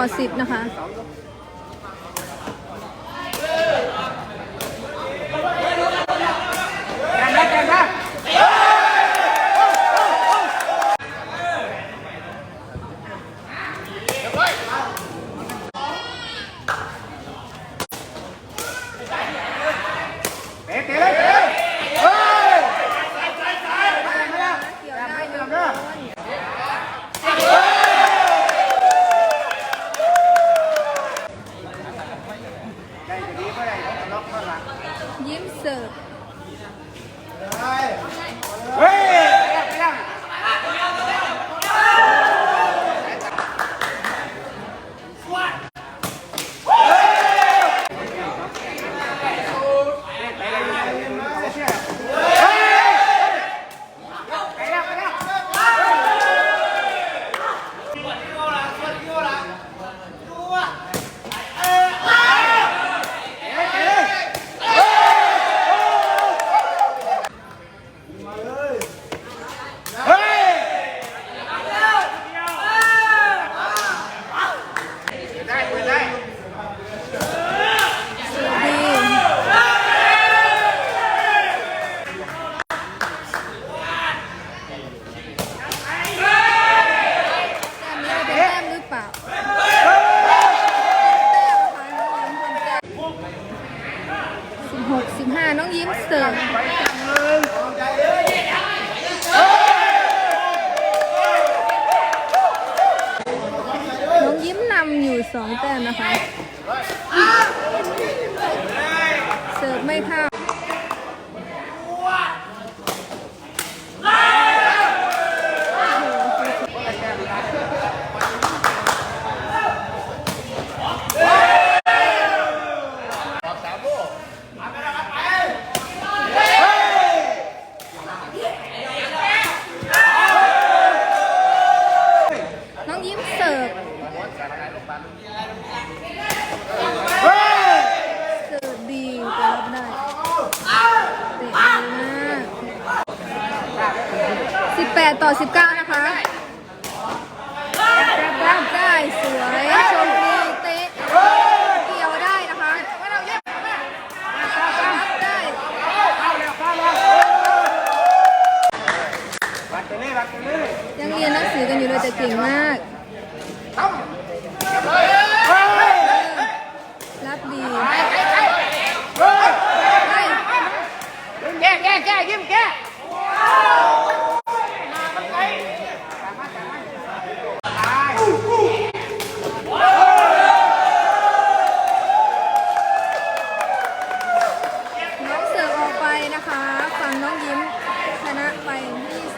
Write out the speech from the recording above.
ต่อสิบนะคะ แข่งได้แข่งได้เตะเตะเลยเตะเลยเฮ้ยไม่เกือบเด้อ ได้จะดีก็ได้ต้องล็อกข้างหลัง ยิ้มเสิร์ฟ เฮ้ยไปแล้วไปแล้ว ได้เปิดได้ เสิร์ฟดีแต้มนี้เป็นแต้มหรือเปล่าแต้มนะคะสิบ หกสิบห้าน้องยิ้มเสิร์ฟน้องยิ้มนำอยู่สองแต้มนะคะ เสิร์ฟไม่เข้า น้องยิ้มเสิร์ฟ เสิร์ฟดีแต่รับได้เตะดีมากสิบแปดต่อสิบเก้านะคะรับได้สวยชมดีเตะเกี่ยวได้นะคะรับได้ ยังเรียนหนังสือกันอยู่เลยแต่เก่งมาก แก้แก้แก้ยิ้มแก้น้องเสือออกไปนะคะ ฝั่งน้องยิ้มชนะไปที่